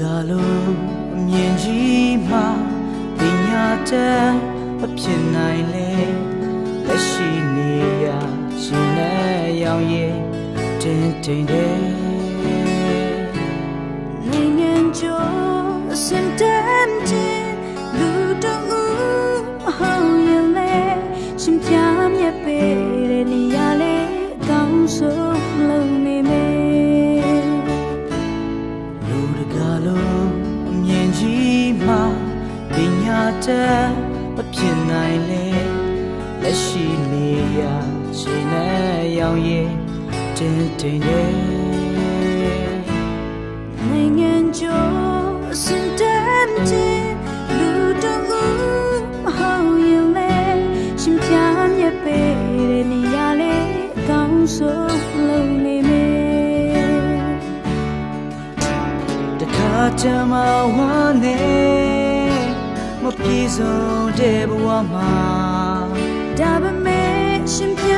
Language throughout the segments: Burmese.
ကားလုံးအမြင်ကြီးမှပညာတတ်မဖြစ်နိုင်လေလက်ရှိနေရရှင်နဲ့ရောင်ရည်တင်းတင်းတဲ့နိုင်ငံကျော်အစင်တမ်းတင်လူတို့ဦးမဟုတ်ရင်လေရှင်ပြမြတ်ပေ လုံးအမြင်ကြီးမှပညာတတ်မဖြစ်နိုင်လေလက်ရှိနေရရှင်နဲ့ရောင်ရည်တင်းတင်းတဲ့နိုင်ငံကျော်အစင်တမ်းတင်လူတို့ဦးမဟုတ်ရင်လေရှင်ပြမြတ်ပေတဲ့နေရာလေအကောင်းဆုံး ခါတည်းမှဝမ်းနေမပြေဆုံးတဲ့ဘဝမှာဒါပေမဲ့ရှင်ပြ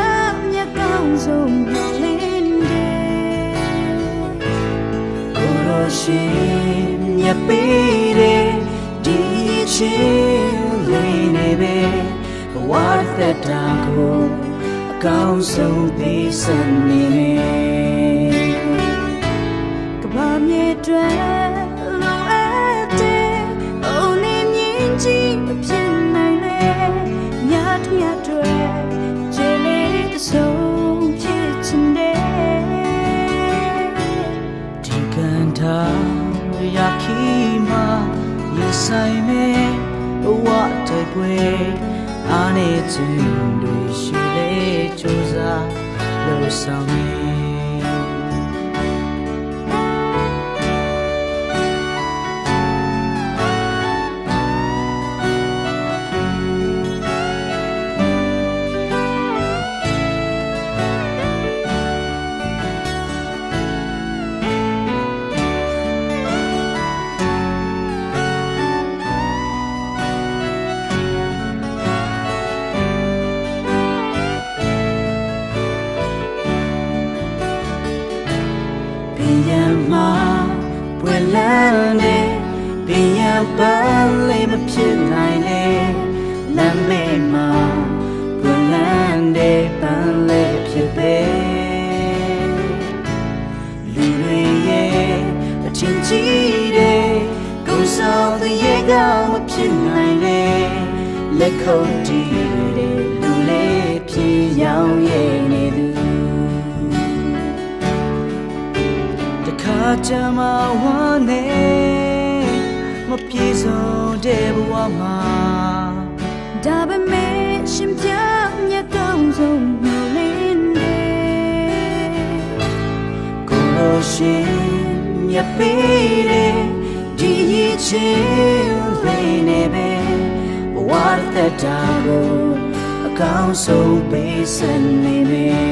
မြတ်ကောင်းဆုံးမျှော်လင့်တယ်ကိုယ်တော်ရှင်မြတ်ပေးတဲ့ဒီချင်းလေးနေပဲဘဝသက်တာကိုအကောင်းဆုံးပေးစံနေ မဖြစ်နိုင်လေညထညတွေကျေလေးတစ်စုံဖြစ်ချင်တယ်ဒီကန်တာရခီမှာရဆိုင်မဲ့ဘဝတိုက်ပွဲအားနေခြင်းတွေရှိလေကြိုးစားလို့ဆောင်နေ မှာပွင့်လန်းနေပင်ရပန်းလေးမဖြစ်နိုင်လေလမ်းမေးမှာပွင့်လန်းတဲ့ပန်းလေးဖြစ်ပေလူတွေရဲ့အချင်းကြီးတဲ့ကိုယ်ဆောင်တဲ့ရဲ့ကမဖြစ်နိုင်လေလက်ခုပ်တီးတဲ့ ကြမှာဝမ်းနေမပြေဆုံးတဲ့ဘဝမှာဒါပေမဲ့ရှင်ပြမြတ်ကောင်းဆုံးမျှော်လင့်တယ်ကိုယ်လိုရှင်မြတ်ပေးတဲ့ဒီရချင်းလေးနေပဲဘဝသက်တာကိုအကောင်းဆုံးပေးစံနေမယ်